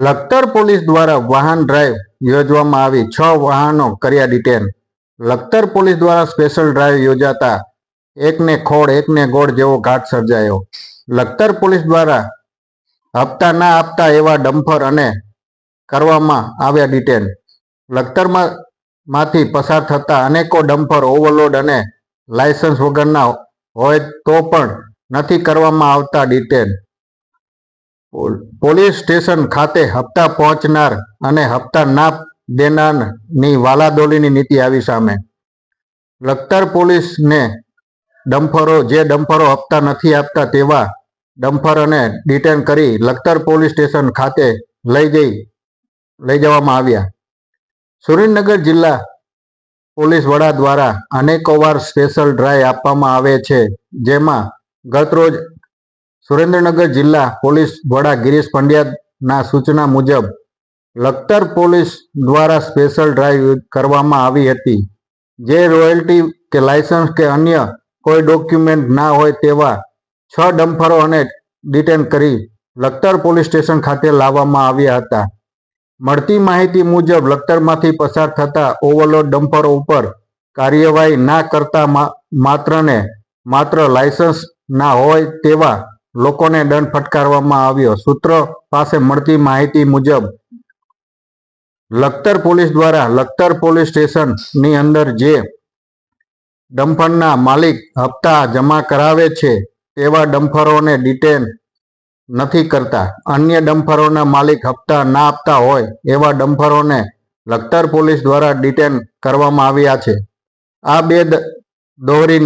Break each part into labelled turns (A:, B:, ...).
A: Lakhtar police દ્વારા વાહન drive યોજવામાં આવી છ વાહનો કર્યા ડિટેન. લખતર પોલીસ દ્વારા સ્પેશિયલ ડ્રાઈવ યોજાતા એકને ખોડ એકને ગોળ જેવો ઘાટ સર્જાયો. લખતર પોલીસ દ્વારા હપ્તા ના આપતા એવા ડમ્ફર અને કરવામાં આવ્યા ડિટેન. લખતરમાં માંથી પસાર થતા અનેકો ડમ્ફર ઓવરલોડ અને લાયસન્સ વગરના હોય તો પણ નથી કરવામાં આવતા ડિટેન. પોલીસ સ્ટેશન ખાતે હપ્તા પહોંચનાર અને હપ્તા ના દેનારની વાલાદોલીની નીતિ આવી સામે. લખતર પોલીસને ડમ્ફરો, જે ડમ્ફરો હપ્તા નથી આપતા તેવા ડમ્ફરોને ડિટેન કરી લખતર પોલીસ સ્ટેશન ખાતે લઈ જઈ લઈ જવામાં આવ્યા. સુરેન્દ્રનગર જિલ્લા પોલીસ વડા દ્વારા અનેકો વાર સ્પેશિયલ ડ્રાઈવ આપવામાં આવે છે, જેમાં ગતરોજ સુરેન્દ્રનગર જિલ્લા પોલીસ વડા ગિરીશ પંડ્યાના સૂચના મુજબ લખતર પોલીસ દ્વારા સ્પેશિયલ ડ્રાઈવ કરવામાં આવી હતી. જે રોયલ્ટી કે લાયસન્સ કે અન્ય કોઈ ડોક્યુમેન્ટ ના હોય તેવા છ ડમ્ફરો અને ડિટેન કરી લખતર પોલીસ સ્ટેશન ખાતે લાવવામાં આવ્યા હતા. મળતી માહિતી મુજબ લખતરમાંથી પસાર થતા ઓવરલોડ ડમ્પરો ઉપર કાર્યવાહી ના કરતા માત્રને માત્ર લાયસન્સ ના હોય તેવા લોકોને દંડ ફટકારવામાં આવ્યો. સૂત્રો પાસે મળતી માહિતી મુજબ, લખતર પોલીસ દ્વારા લખતર પોલીસ સ્ટેશનની અંદર જે ડમ્ફરના માલિક હપ્તા જમા કરાવે છે તેવા ડમ્ફરોને ડિટેન નથી કરતા. અન્ય ડમ્ફરોના માલિક હપ્તા ના આપતા હોય, એવા ડમ્ફરોને લખતર પોલીસ દ્વારા ડિટેન કરવામાં આવ્યા છે. આ બે દોહરી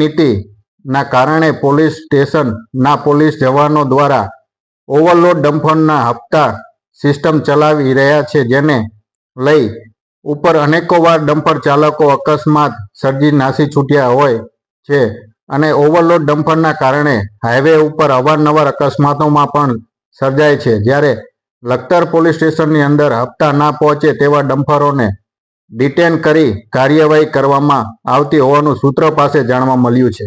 A: નીતિના કારણે પોલીસ સ્ટેશનના પોલીસ જવાનો દ્વારા ઓવરલોડ ડમ્ફરના હપ્તા સિસ્ટમ ચલાવી રહ્યા છે, જેને લઈ ઉપર અનેકો વાર ડમ્પર ચાલકો અકસ્માત સર્જી નાસી છૂટ્યા હોય છે અને ઓવરલોડ ડમ્ફરના કારણે હાઈવે ઉપર અવારનવાર અકસ્માતોમાં પણ સર્જાય છે. જ્યારે લખતર પોલીસ સ્ટેશનની અંદર હપ્તા ના પહોંચે તેવા ડમ્ફરોને ડિટેન કરી કાર્યવાહી કરવામાં આવતી હોવાનું સૂત્રો પાસે જાણવા મળ્યું છે.